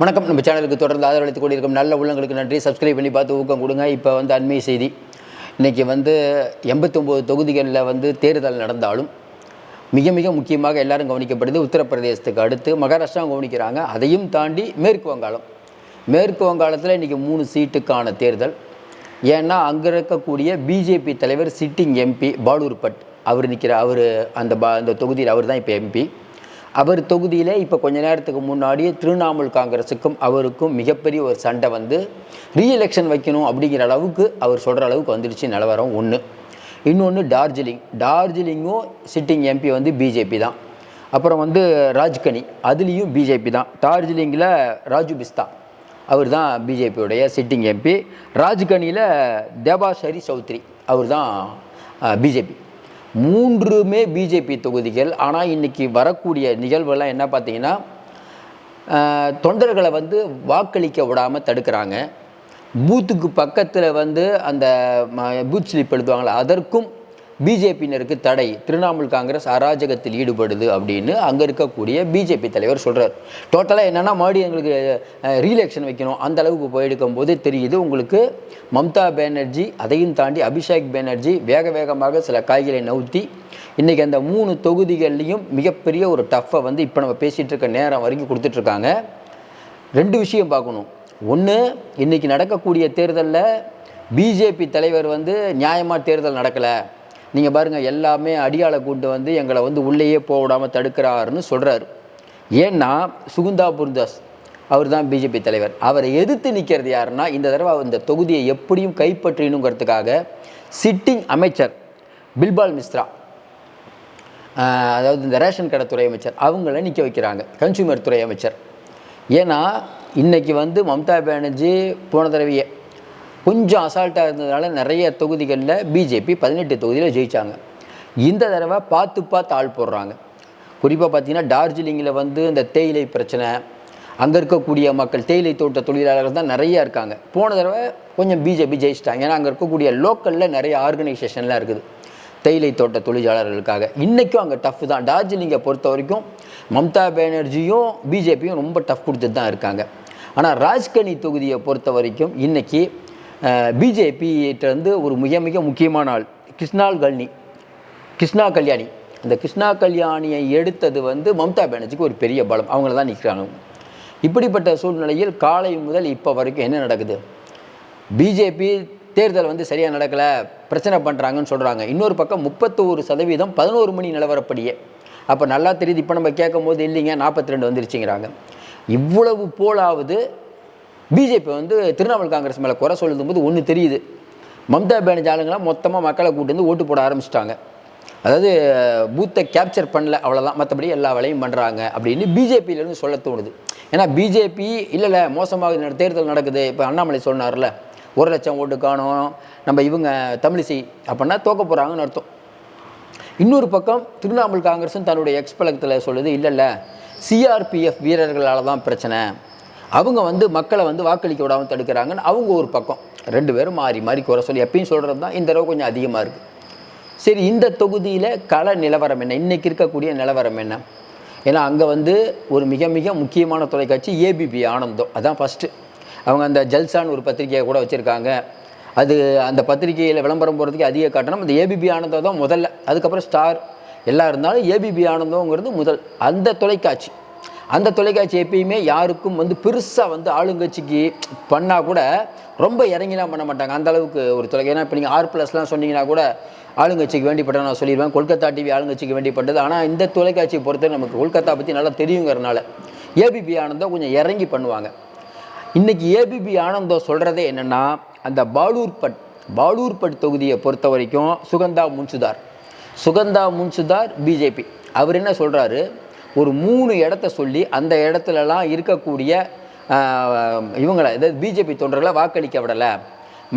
வணக்கம். நம்ம சேனலுக்கு தொடர்ந்து ஆதரவளித்துக் கொண்டிருக்கும் நல்ல உள்ளங்களுக்கு நன்றி. சப்ஸ்கிரைப் பண்ணி பார்த்து ஊக்கம் கொடுங்க. இப்போ வந்து அண்மை செய்தி. இன்றைக்கி வந்து எண்பத்தொம்போது தொகுதிகளில் வந்து தேர்தல் நடந்தாலும் மிக மிக முக்கியமாக எல்லாரும் கவனிக்கப்படுது. உத்தரப்பிரதேசத்துக்கு அடுத்து மகாராஷ்டிரா கவனிக்கிறாங்க. அதையும் தாண்டி மேற்கு வங்காளம். மேற்கு வங்காளத்தில் இன்றைக்கி மூணு சீட்டுக்கான தேர்தல். ஏன்னா அங்கே இருக்கக்கூடிய பிஜேபி தலைவர் சிட்டிங் எம்பி பாலூர் பட் அவர் நிற்கிற அவர் அந்த பா அந்த தொகுதியில் அவர் தான் இப்போ எம்பி அவர் தொகுதியில் இப்போ கொஞ்ச நேரத்துக்கு முன்னாடியே திரிணாமுல் காங்கிரஸுக்கும் அவருக்கும் மிகப்பெரிய ஒரு சண்டை வந்து ரீஎலெக்ஷன் வைக்கணும் அப்படிங்கிற அளவுக்கு அவர் சொல்கிற அளவுக்கு வந்துடுச்சு நிலவரம் ஒன்று இன்னொன்று டார்ஜிலிங். டார்ஜிலிங்கும் சிட்டிங் எம்பி வந்து பிஜேபி தான். அப்புறம் வந்து ராஜ்கனி அதுலேயும் பிஜேபி தான். டார்ஜிலிங்கில் ராஜு பிஸ்தா. அவர் தான் பிஜேபியுடைய சிட்டிங் எம்பி ராஜ்கனியில் தேபாஷரி சௌத்ரி அவர் தான் பிஜேபி மூன்றுமே பிஜேபி தொகுதிகள். ஆனால் இன்றைக்கி வரக்கூடிய நிகழ்வுலாம் என்ன பார்த்தீங்கன்னா தொண்டர்களை வந்து வாக்களிக்க விடாமல் தடுக்கிறாங்க. பூத்துக்கு பக்கத்தில் வந்து அந்த ம- பூத் ஸ்லிப் எழுதுவாங்களே அதற்கும் பிஜேபியினருக்கு தடை. திரிணாமுல் காங்கிரஸ் அராஜகத்தில் ஈடுபடுது அப்படின்னு அங்கே இருக்கக்கூடிய பிஜேபி தலைவர் சொல்கிறார் டோட்டலாக என்னென்னா மறுபடியும் எங்களுக்கு ரீஎலெக்ஷன் வைக்கணும். அந்த அளவுக்கு போயிருக்கும் போது தெரியுது உங்களுக்கு மம்தா பேனர்ஜி அதையும் தாண்டி அபிஷேக் பேனர்ஜி வேக வேகமாக சில காய்களை நவுத்தி இன்றைக்கி அந்த மூணு தொகுதிகள்லேயும் மிகப்பெரிய ஒரு டஃப்பை வந்து இப்போ நம்ம பேசிகிட்டு இருக்க நேரம் வரைக்கும் கொடுத்துட்ருக்காங்க ரெண்டு விஷயம் பார்க்கணும். ஒன்று இன்றைக்கி நடக்கக்கூடிய தேர்தலில் பிஜேபி தலைவர் வந்து நியாயமாக தேர்தல் நடக்கலை. நீங்கள் பாருங்கள் எல்லாமே அடியாளை கூட்டு வந்து எங்களை வந்து உள்ளேயே போக விடாமல் தடுக்கிறாருன்னு சொல்கிறாரு ஏன்னா சுகுந்தா புர்தாஸ் அவர் தான் பிஜேபி தலைவர். அவரை எதிர்த்து நிற்கிறது யாருன்னா இந்த தடவை இந்த தொகுதியை எப்படியும் கைப்பற்றணுங்கிறதுக்காக சிட்டிங் அமைச்சர் பில்பால் மிஸ்ரா. அதாவது இந்த ரேஷன் கடை துறை அமைச்சர் அவங்கள நிற்க வைக்கிறாங்க கன்சூமர் துறை அமைச்சர். ஏன்னா இன்றைக்கி வந்து மம்தா பானர்ஜி போன தடவையே கொஞ்சம் அசால்ட்டாக இருந்ததுனால நிறைய தொகுதிகளில் பிஜேபி பதினெட்டு தொகுதியில் ஜெயித்தாங்க இந்த தடவை பார்த்து பார்த்து ஆள் போடுறாங்க. குறிப்பாக பார்த்தீங்கன்னா டார்ஜிலிங்கில் வந்து இந்த தேயிலை பிரச்சனை அங்கே இருக்கக்கூடிய மக்கள் தேயிலை தோட்ட தொழிலாளர்கள் தான் நிறையா இருக்காங்க. போன தடவை கொஞ்சம் பிஜேபி ஜெயிச்சிட்டாங்க. ஏன்னா அங்கே இருக்கக்கூடிய லோக்கலில் நிறைய ஆர்கனைசேஷன்லாம் இருக்குது. தேயிலை தோட்ட தொழிலாளர்களுக்காக. இன்றைக்கும் அங்கே டஃப் தான். டார்ஜிலிங்கை பொறுத்த வரைக்கும் மம்தா பேனர்ஜியும் பிஜேபியும் ரொம்ப டஃப் கொடுத்துட்டு தான் இருக்காங்க. ஆனால் ராஜ்கனி தொகுதியை பொறுத்த வரைக்கும் இன்றைக்கி பிஜேபியிட்டேருந்து ஒரு மிக மிக முக்கியமான ஆள் கிருஷ்ணால் கல்னி கிருஷ்ணா கல்யாணி. அந்த கிருஷ்ணா கல்யாணியை எடுத்தது வந்து மம்தா பானர்ஜிக்கு ஒரு பெரிய பலம். அவங்கள தான் நிற்கிறாங்க இப்படிப்பட்ட சூழ்நிலையில் காலை முதல் இப்போ வரைக்கும் என்ன நடக்குது? பிஜேபி தேர்தல் வந்து சரியாக நடக்கலை பிரச்சனை பண்ணுறாங்கன்னு சொல்கிறாங்க இன்னொரு பக்கம் முப்பத்தோரு சதவீதம் பதினோரு மணி நிலவரப்படியே. அப்போ நல்லா தெரியுது. இப்போ நம்ம கேட்கும் போது இல்லைங்க நாற்பத்தி ரெண்டு வந்துருச்சுங்கிறாங்க. இவ்வளவு போலாவது பிஜேபி வந்து திரிணாமுல் காங்கிரஸ் மேலே குறை சொல்லும் போது ஒன்று தெரியுது. மம்தா பானர்ஜி ஆளுங்களாம் மொத்தமாக மக்களை கூட்டு வந்து ஓட்டு போட ஆரம்பிச்சிட்டாங்க. அதாவது பூத்தை கேப்சர் பண்ணல அவ்வளோதான் மற்றபடி எல்லா வேலையும் பண்ணுறாங்க அப்படின்னு பிஜேபியிலேருந்து சொல்ல தோணுது. ஏன்னா பிஜேபி இல்லை இல்லை மோசமாக தேர்தல் நடக்குது. இப்போ அண்ணாமலை சொன்னார்ல ஒரு லட்சம் ஓட்டு காணும் நம்ம இவங்க தமிழிசை அப்படின்னா தோக்க போகிறாங்கன்னு அர்த்தம். இன்னொரு பக்கம் திரிணாமுல் காங்கிரஸும் தன்னுடைய எக்ஸ்பலகத்தில் சொல்லுது இல்லை இல்லை சிஆர்பிஎஃப் வீரர்களால் தான் பிரச்சனை. அவங்க வந்து மக்களை வந்து வாக்களிக்க விடாமல் தடுக்கிறாங்கன்னு அவங்க ஒரு பக்கம். ரெண்டு பேரும் மாறி மாறி குறை சொல்லி எப்பயும் சொல்கிறது தான் இந்த தடவை கொஞ்சம் அதிகமாக இருக்குது சரி இந்த தொகுதியில் கள நிலவரம் என்ன? இன்றைக்கி இருக்கக்கூடிய நிலவரம் என்ன? ஏன்னா அங்கே வந்து ஒரு மிக மிக முக்கியமான தொலைக்காட்சி ஏபிபி ஆனந்தம். அதான் ஃபஸ்ட்டு அவங்க அந்த ஜல்சான்னு ஒரு பத்திரிக்கையை கூட வச்சுருக்காங்க. அது அந்த பத்திரிகையில் விளம்பரம் போகிறதுக்கு அதிக காட்டணும் அந்த ஏபிபி ஆனந்தம் தான் முதல்ல. அதுக்கப்புறம் ஸ்டார். எல்லாம் இருந்தாலும் ஏபிபி ஆனந்தங்கிறது முதல். அந்த தொலைக்காட்சி. அந்த தொலைக்காட்சி எப்பயுமே யாருக்கும் வந்து பெருசாக வந்து ஆளுங்கட்சிக்கு பண்ணால் கூட ரொம்ப இறங்கிலாம் பண்ண மாட்டாங்க. அந்த அளவுக்கு ஒரு தொலை ஏன்னா இப்போ நீங்கள் ஆர் ப்ளஸ்லாம் சொன்னீங்கன்னா கூட ஆளுங்கட்சிக்கு வேண்டிப்பட்ட நான் சொல்லிடுவேன் கொல்கத்தா டிவி ஆளுங்கட்சிக்கு வேண்டிப்பட்டது. ஆனால் இந்த தொலைக்காட்சியை பொறுத்த நமக்கு கொல்கத்தா பற்றி நல்லா தெரியுங்கிறனால ஏபிபி ஆனந்தம் கொஞ்சம் இறங்கி பண்ணுவாங்க. இன்றைக்கி ஏபிபி ஆனந்தம் சொல்கிறதே என்னென்னா அந்த பாலூர்பட் பாலூர்பட் தொகுதியை பொறுத்த வரைக்கும் சுகந்தா முன்சுதார். சுகந்தா முன்சுதார் பிஜேபி அவர் என்ன சொல்கிறாரு ஒரு மூணு இடத்த சொல்லி அந்த இடத்துலலாம் இருக்கக்கூடிய இவங்களை அதாவது பிஜேபி தொண்டர்களை வாக்களிக்க விடலை.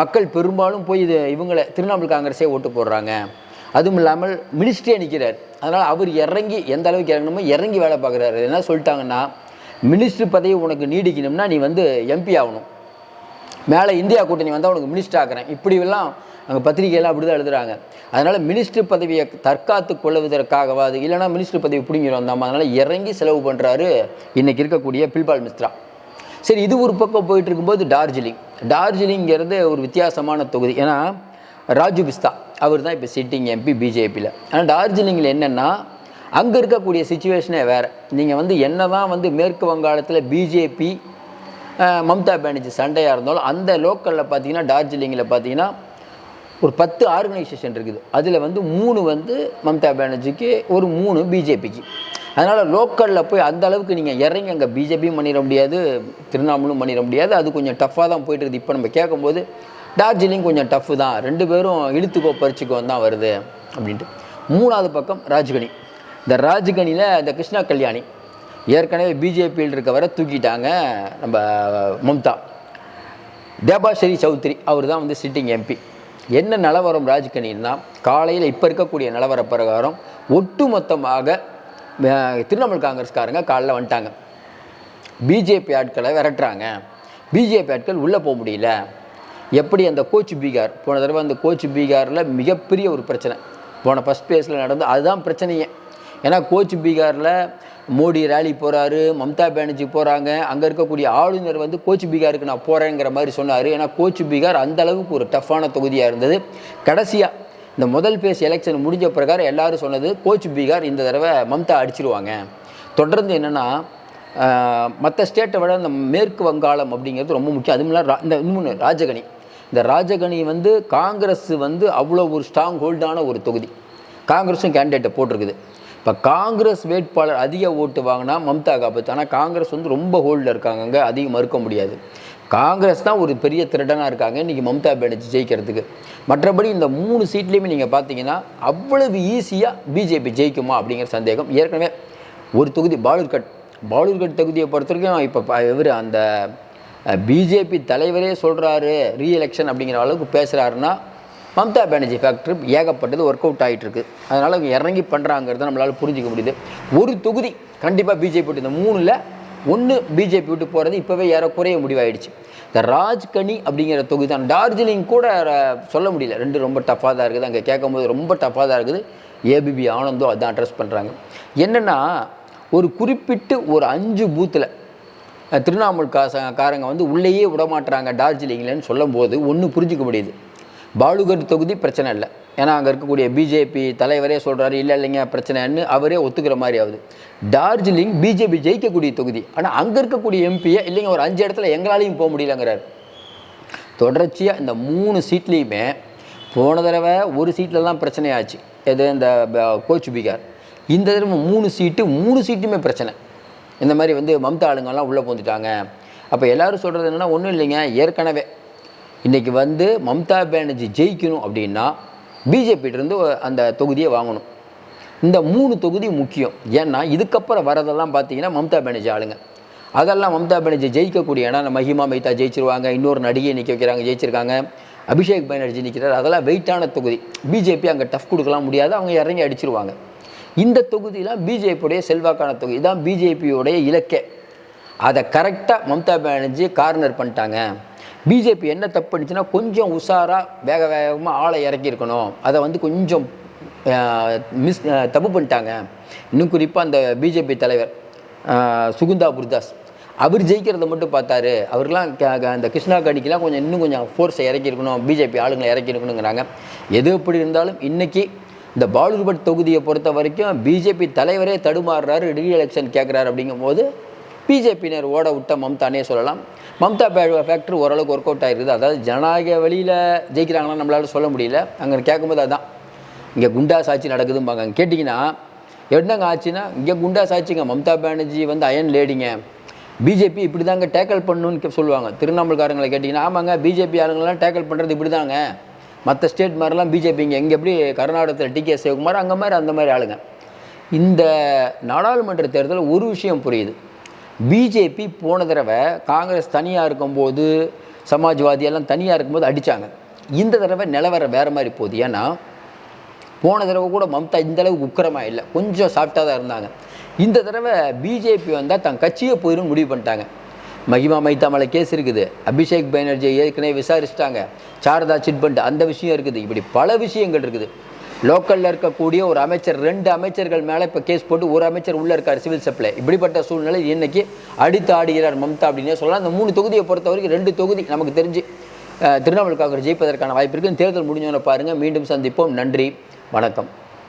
மக்கள் பெரும்பாலும் போய் இது இவங்களை திரிணாமுல் காங்கிரஸே ஓட்டு போடுறாங்க. அதுவும் இல்லாமல் மினிஸ்ட்ரியே நிற்கிறார். அதனால் அவர் இறங்கி எந்த அளவுக்கு இறங்கணுமோ இறங்கி வேலை பார்க்குறாரு. என்ன சொல்லிட்டாங்கன்னா மினிஸ்டர் பதவி உனக்கு நீடிக்கணும்னா நீ வந்து எம்பி ஆகணும். மேலே இந்தியா கூட்டணி வந்தால் உனக்கு மினிஸ்டர் ஆக்குறேன். இப்படியெல்லாம் அங்கே பத்திரிகையெல்லாம் அப்படி தான் எழுதுகிறாங்க அதனால் மினிஸ்டர் பதவியை தற்காத்து கொள்வதற்காகவாது இல்லைனா மினிஸ்டர் பதவி பிடிங்கிடும் நம்ம அதனால் இறங்கி செலவு பண்ணுறாரு இன்றைக்கி இருக்கக்கூடிய பில்பால் மிஸ்ரா. சரி இது ஒரு பக்கம் போயிட்டு இருக்கும்போது டார்ஜிலிங். டார்ஜிலிங்கிறது ஒரு வித்தியாசமான தொகுதி. ஏன்னா ராஜு பிஸ்தா அவர் தான் இப்போ சிட்டிங் எம்பி பிஜேபியில் ஆனால் டார்ஜிலிங்கில் என்னென்னா அங்கே இருக்கக்கூடிய சுச்சுவேஷனே வேறு. நீங்கள் வந்து என்ன தான் வந்து மேற்கு வங்காளத்தில் பிஜேபி மம்தா பானர்ஜி சண்டையாக இருந்தாலும் அந்த லோக்கலில் பார்த்தீங்கன்னா டார்ஜிலிங்கில் பார்த்தீங்கன்னா ஒரு பத்து ஆர்கனைசேஷன் இருக்குது. அதில் வந்து மூணு வந்து மம்தா பானர்ஜிக்கு ஒரு மூணு பிஜேபிக்கு. அதனால் லோக்கலில் போய் அந்த அளவுக்கு நீங்கள் இறங்கி அங்கே பிஜேபியும் பண்ணிட முடியாது திருவண்ணாமலும் பண்ணிட முடியாது. அது கொஞ்சம் டஃப்பாக தான் போயிட்டுருக்குது இப்போ நம்ம கேட்கும்போது டார்ஜிலிங் கொஞ்சம் டஃப்பு தான். ரெண்டு பேரும் இழுத்துக்கோ பறிச்சுக்கோ தான் வருது அப்படின்ட்டு. மூணாவது பக்கம் ராஜ்கனி. இந்த ராஜ்கனியில் இந்த கிருஷ்ணா கல்யாணி ஏற்கனவே பிஜேபியில் இருக்க வரை தூக்கிட்டாங்க நம்ம மம்தா. தேபாஸ்ரீ சௌத்ரி அவர் தான் வந்து சிட்டிங் எம்பி என்ன நிலவரம் ராஜ்கனின்னா காலையில் இப்போ இருக்கக்கூடிய நிலவர பிரகாரம் ஒட்டுமொத்தமாக அஹ், திரிணாமுல் காங்கிரஸ்காரங்க காலைல வந்துட்டாங்க. பிஜேபி ஆட்களை விரட்டுறாங்க. பிஜேபி ஆட்கள் உள்ளே போக முடியல. எப்படி அந்த கோச் பீகார் போன தடவை அந்த கோச் பீகாரில் மிகப்பெரிய ஒரு பிரச்சனை. போன ஃபஸ்ட் பேஸில் நடந்து அதுதான் பிரச்சனையே. ஏன்னா கோச் பீகாரில் மோடி ரேலி போகிறாரு மம்தா பானர்ஜி போகிறாங்க அங்கே இருக்கக்கூடிய ஆளுநர் வந்து கோச் பீகாருக்கு நான் போகிறேங்கிற மாதிரி சொன்னார். ஏன்னா கோச் பீகார் அந்த அளவுக்கு ஒரு டஃப்பான தொகுதியாக இருந்தது. கடைசியாக இந்த முதல் பேஸ் எலெக்ஷன் முடிஞ்ச பிரகாரம் எல்லாரும் சொன்னது கோச் பீகார் இந்த தடவை மம்தா அடிச்சிருவாங்க. தொடர்ந்து என்னென்னா மற்ற ஸ்டேட்டை விட இந்த மேற்கு வங்காளம் அப்படிங்கிறது ரொம்ப முக்கியம். அதுவும் இல்லாமல் ரா- இந்த இன்னொன்று ராஜகனி. இந்த ராஜகனி வந்து காங்கிரஸ் வந்து அவ்வளோ ஒரு ஸ்ட்ராங் ஹோல்டான ஒரு தொகுதி. காங்கிரஸும் கேண்டிடேட்டை போட்டிருக்குது. இப்போ காங்கிரஸ் வேட்பாளர் அதிக ஓட்டு வாங்கினா மம்தா காப்பத்து. ஆனால் காங்கிரஸ் வந்து ரொம்ப ஹோல்டில் இருக்காங்க அங்கே அதிகம் மறுக்க முடியாது. காங்கிரஸ் தான் ஒரு பெரிய திருடனாக இருக்காங்க இன்றைக்கி மம்தா பானர்ஜி ஜெயிக்கிறதுக்கு. மற்றபடி இந்த மூணு சீட்லேயுமே நீங்கள் பார்த்தீங்கன்னா அவ்வளவு ஈஸியாக பிஜேபி ஜெயிக்குமா அப்படிங்கிற சந்தேகம் ஏற்கனவே ஒரு தொகுதி பாலூர்கட். பாலூர்கட் தொகுதியை பொறுத்த வரைக்கும் இப்போ இவர் அந்த பிஜேபி தலைவரே சொல்கிறாரு ரீஎலெக்ஷன் அப்படிங்கிற அளவுக்கு பேசுகிறாருன்னா மம்தா பானர்ஜி ஃபேக்டரி ஏகப்பட்டது ஒர்க் அவுட் ஆகிட்டு இருக்குது அதனால் அவங்க இறங்கி பண்ணுறாங்கிறத நம்மளால் புரிஞ்சிக்க முடியுது. ஒரு தொகுதி கண்டிப்பாக பிஜேபி விட்டு இந்த மூணில் ஒன்று பிஜேபி விட்டு போகிறது இப்போவே ஏறக்குறைய முடிவாயிடுச்சு. இந்த ராஜ்கனி அப்படிங்கிற தொகுதி தான். டார்ஜிலிங் கூட சொல்ல முடியல. ரெண்டு ரொம்ப டஃப்பாக தான் இருக்குது. அங்கே கேட்கும்போது ரொம்ப டஃப்பாக தான் இருக்குது. ஏபிபி ஆனந்தோ அதான் அட்ரஸ் பண்ணுறாங்க என்னென்னா ஒரு குறிப்பிட்டு ஒரு அஞ்சு பூத்தில் திருவண்ணாமலை காச காரங்க வந்து உள்ளேயே விட மாட்டுறாங்க டார்ஜிலிங்லன்னு சொல்லும்போது ஒன்று புரிஞ்சுக்க முடியுது. பாலுகர் தொகுதி பிரச்சனை இல்லை. ஏன்னா அங்கே இருக்கக்கூடிய பிஜேபி தலைவரே சொல்கிறாரு இல்லை இல்லைங்க பிரச்சனைன்னு அவரே ஒத்துக்கிற மாதிரி ஆகுது. டார்ஜிலிங் பிஜேபி ஜெயிக்கக்கூடிய தொகுதி. ஆனால் அங்கே இருக்கக்கூடிய எம்பியை இல்லைங்க ஒரு அஞ்சு இடத்துல எங்களாலையும் போக முடியலங்கிறார். தொடர்ச்சியாக இந்த மூணு சீட்லேயுமே போன தடவை ஒரு சீட்லலாம் பிரச்சனையாச்சு. எது இந்த கோச் பீகார். இந்த தடவை மூணு சீட்டு மூணு சீட்டுமே பிரச்சனை. இந்த மாதிரி வந்து மம்தா ஆளுங்கெல்லாம் உள்ளே போந்துட்டாங்க. அப்போ எல்லோரும் சொல்கிறது என்னென்னா ஒன்றும் இல்லைங்க ஏற்கனவே இன்றைக்கி வந்து மம்தா பானர்ஜி ஜெயிக்கணும் அப்படின்னா பிஜேபியிட்டிருந்து அந்த தொகுதியை வாங்கணும். இந்த மூணு தொகுதி முக்கியம். ஏன்னா இதுக்கப்புறம் வரதெல்லாம் பார்த்தீங்கன்னா மம்தா பேனர்ஜி ஆளுங்க. அதெல்லாம் மம்தா பேனர்ஜி ஜெயிக்கக்கூடிய இடம் நம்ம மஹிமா மைதா ஜெயிச்சிருவாங்க இன்னொரு நடிகை நிற்க வைக்கிறாங்க ஜெயிச்சிருக்காங்க. அபிஷேக் பேனர்ஜி நிற்கிறார் அதெல்லாம் வெயிட்டான தொகுதி. பிஜேபி அங்கே டஃப் கொடுக்கலாம் முடியாது அவங்க இறங்கி அடிச்சிருவாங்க. இந்த தொகுதியெலாம் பிஜேபியுடைய செல்வாக்கான தொகுதி. தான் பிஜேபியோடைய இலக்கே. அதை கரெக்டாக மம்தா பேனர்ஜி கார்னர் பண்ணிட்டாங்க. பிஜேபி என்ன தப்பு கொஞ்சம் உஷாராக வேக வேகமாக ஆளை இறக்கியிருக்கணும். அதை வந்து கொஞ்சம் மிஸ் தப்பு பண்ணிட்டாங்க. இன்னும் குறிப்பாக அந்த பிஜேபி தலைவர் சுகுந்தா புர்தாஸ் அவர் ஜெயிக்கிறத மட்டும் பார்த்தாரு. அவர்லாம் க- அந்த கிருஷ்ணா கடிக்கெலாம் கொஞ்சம் இன்னும் கொஞ்சம் ஃபோர்ஸை இறக்கியிருக்கணும். பிஜேபி ஆளுங்களை இறக்கியிருக்கணுங்கிறாங்க. எது எப்படி இருந்தாலும் இன்றைக்கி இந்த பாலூர்பட் தொகுதியை பொறுத்த வரைக்கும் பிஜேபி தலைவரே தடுமாறுறாரு ரீ எலெக்ஷன் கேட்குறாரு அப்படிங்கும்போது பிஜேபியினர் ஓட விட்ட மம்தானே சொல்லலாம். மம்தா ஃபேக்டர் ஓரளவுக்கு ஒர்க் அவுட் ஆகிருக்குது அதாவது ஜனநாயக வழியில் ஜெயிக்கிறாங்களான்னு நம்மளால சொல்ல முடியல. அங்கே கேட்கும்போது அதுதான் இங்கே குண்டாஸ் ஆட்சி நடக்குதும்பாங்க. அங்கே கேட்டிங்கன்னா என்னங்க ஆச்சுன்னா இங்கே குண்டாஸ் சாட்சிங்க மம்தா பானர்ஜி வந்து அயன் லேடிங்க பிஜேபி இப்படி தாங்க டேக்கிள் பண்ணணும்னு சொல்லுவாங்க. திருவண்ணாமலைக்காரங்களை கேட்டிங்கன்னா ஆமாங்க பிஜேபி ஆளுங்களாம் டேக்கிள் பண்ணுறது இப்படி தாங்க மற்ற ஸ்டேட் மாதிரிலாம் பிஜேபி இங்கே. எங்கே எப்படி கர்நாடகத்தில் டி கே சிவகுமார் அங்கே மாதிரி அந்த மாதிரி ஆளுங்க. இந்த நாடாளுமன்ற தேர்தலில் ஒரு விஷயம் புரியுது. பிஜேபி போன தடவை காங்கிரஸ் தனியாக இருக்கும்போது சமாஜ்வாதி எல்லாம் தனியாக இருக்கும்போது அடித்தாங்க இந்த தடவை நிலவரம் வேறு மாதிரி போகுது. ஏன்னா போன தடவை கூட மம்தா இந்தளவுக்கு உக்கிரமாக இல்லை. கொஞ்சம் சாஃப்டாக தான் இருந்தாங்க. இந்த தடவை பிஜேபி வந்தால் தன் கட்சியை போயிடும் முடிவு பண்ணிட்டாங்க. மகிமா மைத்தா மலை கேஸ் இருக்குது. அபிஷேக் பானர்ஜியை ஏற்கனவே விசாரிச்சிட்டாங்க. சாரதா சிட் பண்ணிட்டு அந்த விஷயம் இருக்குது. இப்படி பல விஷயங்கள் இருக்குது. லோக்கலில் இருக்கக்கூடிய ஒரு அமைச்சர் ரெண்டு அமைச்சர்கள் மேலே இப்போ கேஸ் போட்டு ஒரு அமைச்சர் உள்ளே இருக்கார் சிவில் சப்ளை இப்படிப்பட்ட சூழ்நிலை இன்றைக்கி அடித்து ஆடுகிறார் மம்தா அப்படின்னே சொல்லலாம். அந்த மூணு தொகுதியை பொறுத்த வரைக்கும் ரெண்டு தொகுதி நமக்கு தெரிஞ்சு அஹ், காங்கிரஸ் ஜெயிப்பதற்கான வாய்ப்பு இருக்குன்னு தேர்தல் முடிஞ்சவனை பாருங்கள் மீண்டும் சந்திப்போம். நன்றி. வணக்கம்.